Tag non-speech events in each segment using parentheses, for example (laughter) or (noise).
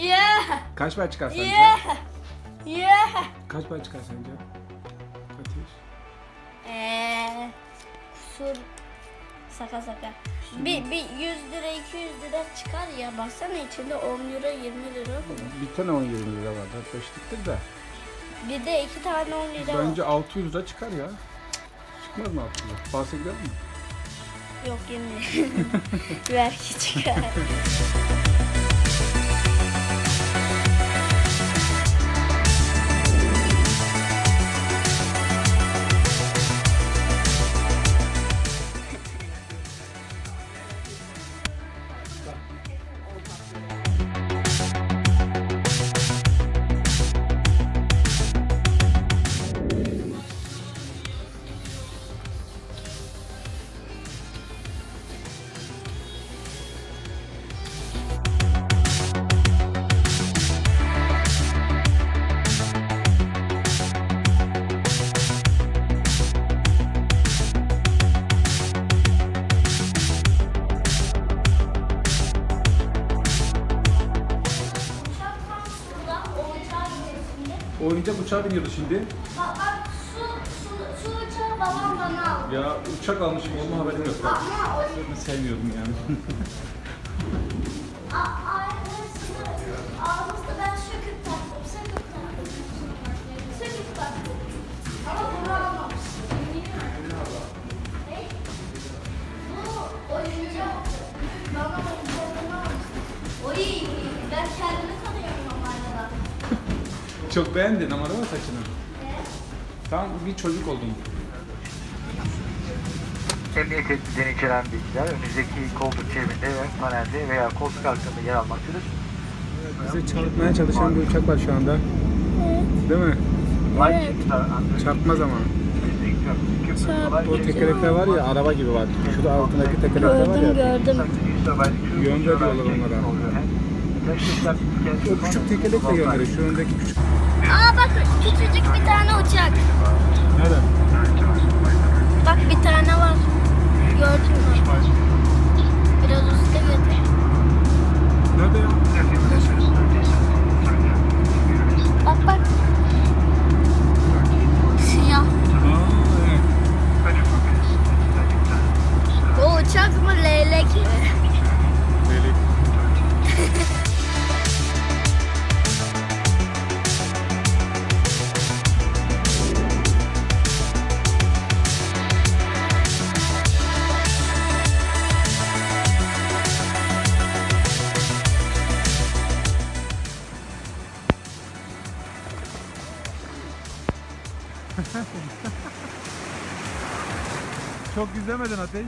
Yeah. Kaç para çıkar sence? Yeah. Yeah. Kaç para çıkar sence? Ateş. Eee kusur saka saka. Bir, bir 100 lira 200 lira çıkar ya baksana içinde 10 lira 20 lira. Bir tane 10 20 lira var. 4 5'liktir de. Bir de iki tane 10 lira var. Bence 600 lira çıkar ya. Çıkmaz mı 600 lira? Bahse gider mi? Yok yemin (laughs) Belki çıkar. (laughs) old popular. Oyuncak uçağa biniyordu şimdi. Bak bak su, su, su uçağı babam bana aldı. Ya uçak almışım olma haberim yok. Ama o Ben sevmiyordum yani. A- aynısını Çok beğendin ama değil mi saçını? Tam bir çocuk oldun. Emniyet tedbirlerini içeren bilgiler önünüzdeki koltuk çevrinde ve panelde veya koltuk altında yer almaktadır. Bize çarpmaya çalışan bir uçak var şu anda. Değil mi? Çarpmaz ama. O tekerlekler var ya araba gibi var. Şurada altındaki tekerlekler var ya. gördüm. Yön veriyorlar onlara. O küçük tekerlekle yön veriyor. Şu öndeki küçük. Aa bak küçücük bir tane uçak. Nerede? Bak bir tane var. Gördün mü? Biraz üstte getir. İzlemedin Ateş.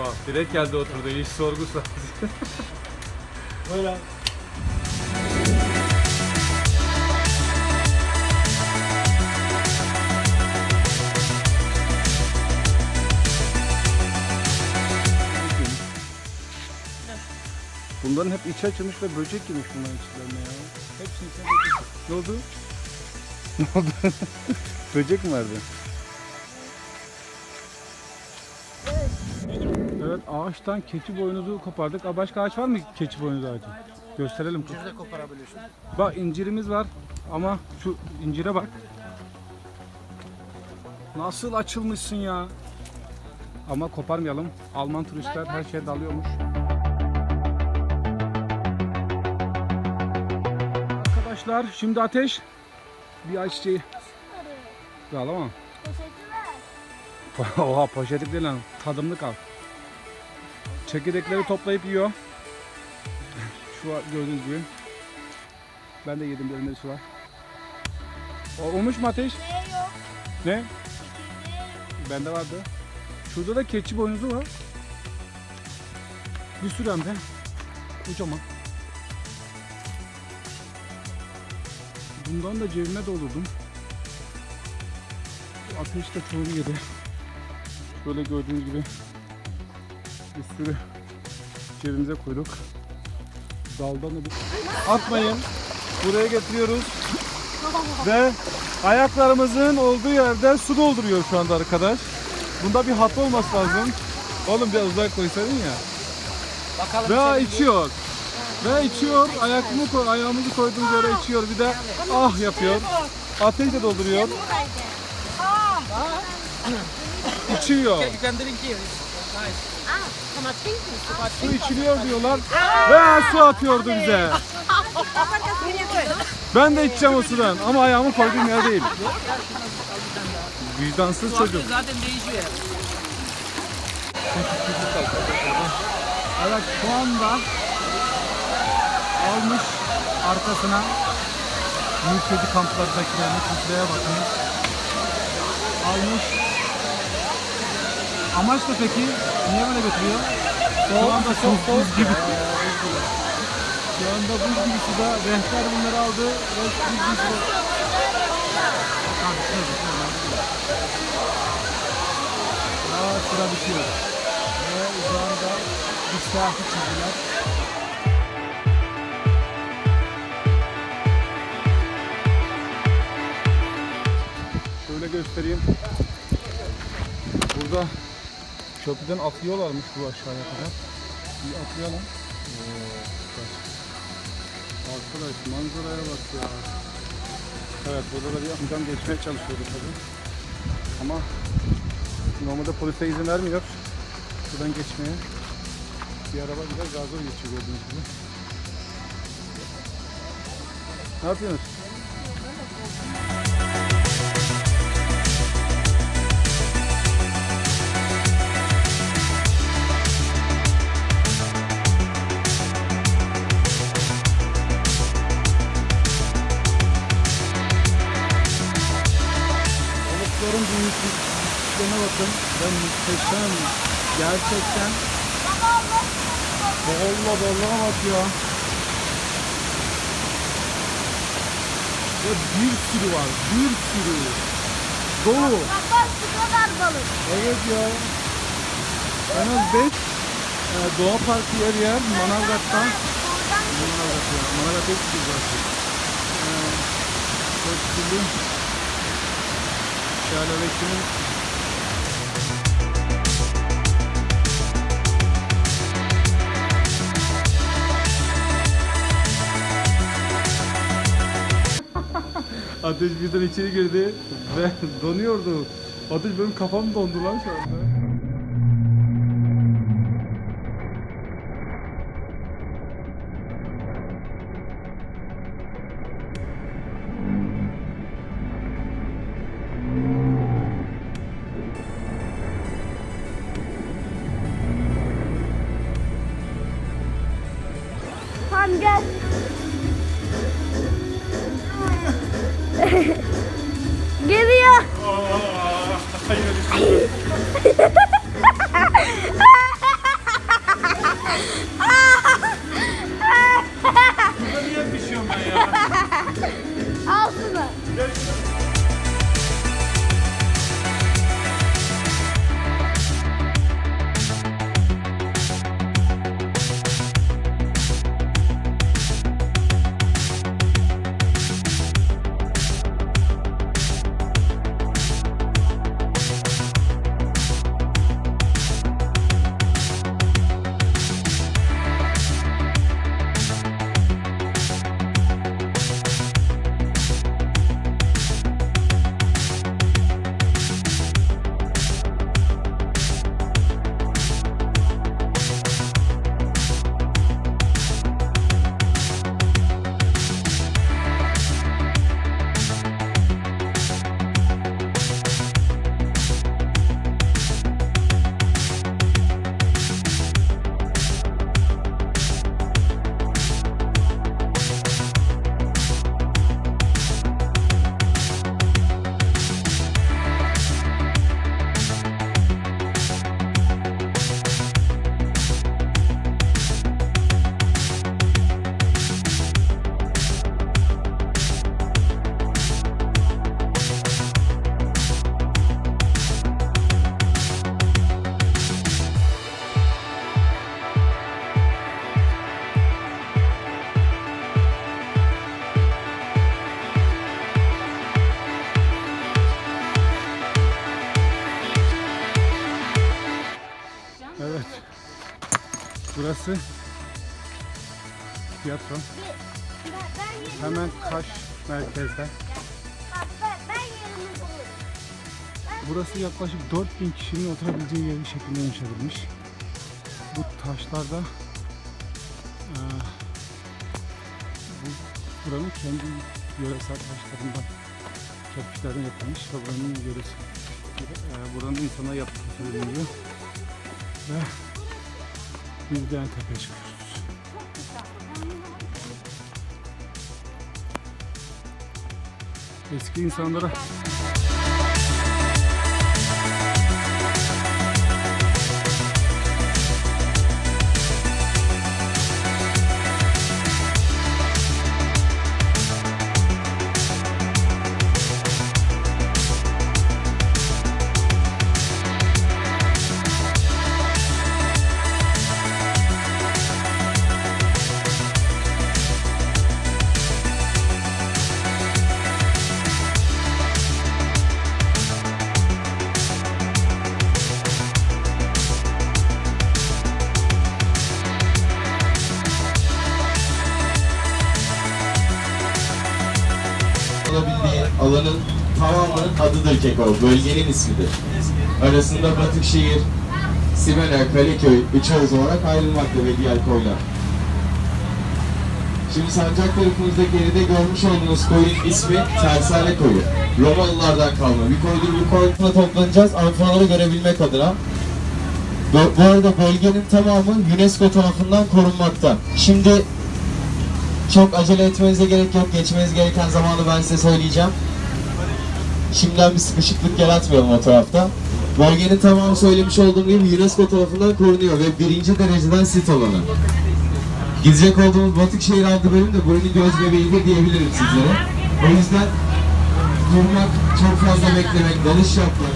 Bak direkt geldi oturdu hiç sorgusu. (laughs) Böyle. Bunların hep içi açılmış ve böcek girmiş bunların içlerine ya. Hepsini içine. Ne oldu? (laughs) Ne oldu? böcek mi vardı? Ağaçtan keçi boynuzu kopardık. Aa, başka ağaç var mı keçi boynuzu ağacı? Gösterelim. İncir de koparabiliyorsun. Bak incirimiz var ama şu incire bak. Nasıl açılmışsın ya? Ama koparmayalım. Alman turistler her şeye dalıyormuş. Arkadaşlar şimdi ateş bir ayçiçeği. Al ama. Poşeti ver. (laughs) Oha poşetlik değil lan. Tadımlık al. Çekirdekleri toplayıp yiyor. (laughs) Şu an gördüğünüz gibi. Ben de yedim elimde şu var. O, olmuş mu ateş? Ne yok? Ne? Bende vardı. Şurada da keçi boynuzu var. Bir sürü hem de. Kocaman. Bundan da cebime doldurdum. Ateş de çoğunu yedi. Şöyle gördüğünüz gibi bir sürü cebimize koyduk. Daldan da bir... Atmayın. Buraya getiriyoruz. Ve ayaklarımızın olduğu yerde su dolduruyor şu anda arkadaş. Bunda bir hat olması lazım. Oğlum biraz uzak koysaydın ya. Bakalım Ve içiyor. Ve içiyor. Ayağımı koy, ayağımızı koyduğumuz yere içiyor. Bir de ah yapıyor. Ateş de dolduruyor. İçiyor. You can drink here. Nice. Su içiliyor diyorlar. Ve su atıyordu bize. Ben de içeceğim o sudan ama ayağımı koyduğum yer değil. Vicdansız çocuk. Zaten değişiyor. Evet şu anda almış arkasına mülteci kamplardakilerini kutlaya bakın. Almış. Amaç da peki niye böyle götürüyor? Şu anda çok buz gibi. Şu anda buz gibi suda rehber bunları aldı ve buz gibi suda. Daha sıra bitiyor. Ve şu anda bir saati çizdiler. Şöyle göstereyim. Burada köprüden atlıyorlarmış bu aşağıya kadar. Bir atlayalım. Süper. Arkadaş manzaraya bak ya. Evet burada da bir amcam geçmeye çalışıyordu tabii. Ama normalde polise izin vermiyor. Buradan geçmeye. Bir araba biraz zor geçiyor gördüğünüz gibi. Ne yapıyorsunuz? Ve muhteşem. Gerçekten. Valla vallahi bak ya. Ve bir sürü var. Bir sürü. Dolu. Bak kadar balık. Evet ya. En az 5 doğa parkı yer yer Manavgat'ta. Oradan Manavgat ya. Manavgat hep güzel. Ee, çok türlü Şelalesi'nin Ateş birden içeri girdi ve (laughs) donuyordu. Ateş benim kafam dondu lan şu anda. Tamam gel. Burası tiyatro. Hemen. Kaş merkezde. Burası yaklaşık 4000 kişinin oturabileceği yer şeklinde inşa edilmiş. Bu taşlarda eee, bu buranın kendi yöresel taşlarından kerpiçlerden yapılmış ve buranın yöresi eee, buranın insana yaptığı söyleniyor. Ve biz de en tepeye çıkıyoruz. Eski insanlara Keko. Bölgenin ismidir. Arasında Batıkşehir, Simener, Kaleköy, Üçağız olarak ayrılmakta ve diğer koylar. Şimdi sancak tarafımızda geride görmüş olduğunuz koyun ismi Tersane Koyu. Romalılardan kalma. Bir koydur bir koyuna toplanacağız amfimaları görebilmek adına. Bu arada bölgenin tamamı UNESCO tarafından korunmakta. Şimdi çok acele etmenize gerek yok. Geçmeniz gereken zamanı ben size söyleyeceğim. Şimdiden bir sıkışıklık yaratmayalım o tarafta. Bölgenin tamamı söylemiş olduğum gibi UNESCO tarafından korunuyor ve birinci dereceden sit alanı. Gidecek olduğumuz Batıkşehir adlı bölüm de buranın göz bebeğidir diyebilirim sizlere. O yüzden durmak, çok fazla beklemek, dalış yapmak,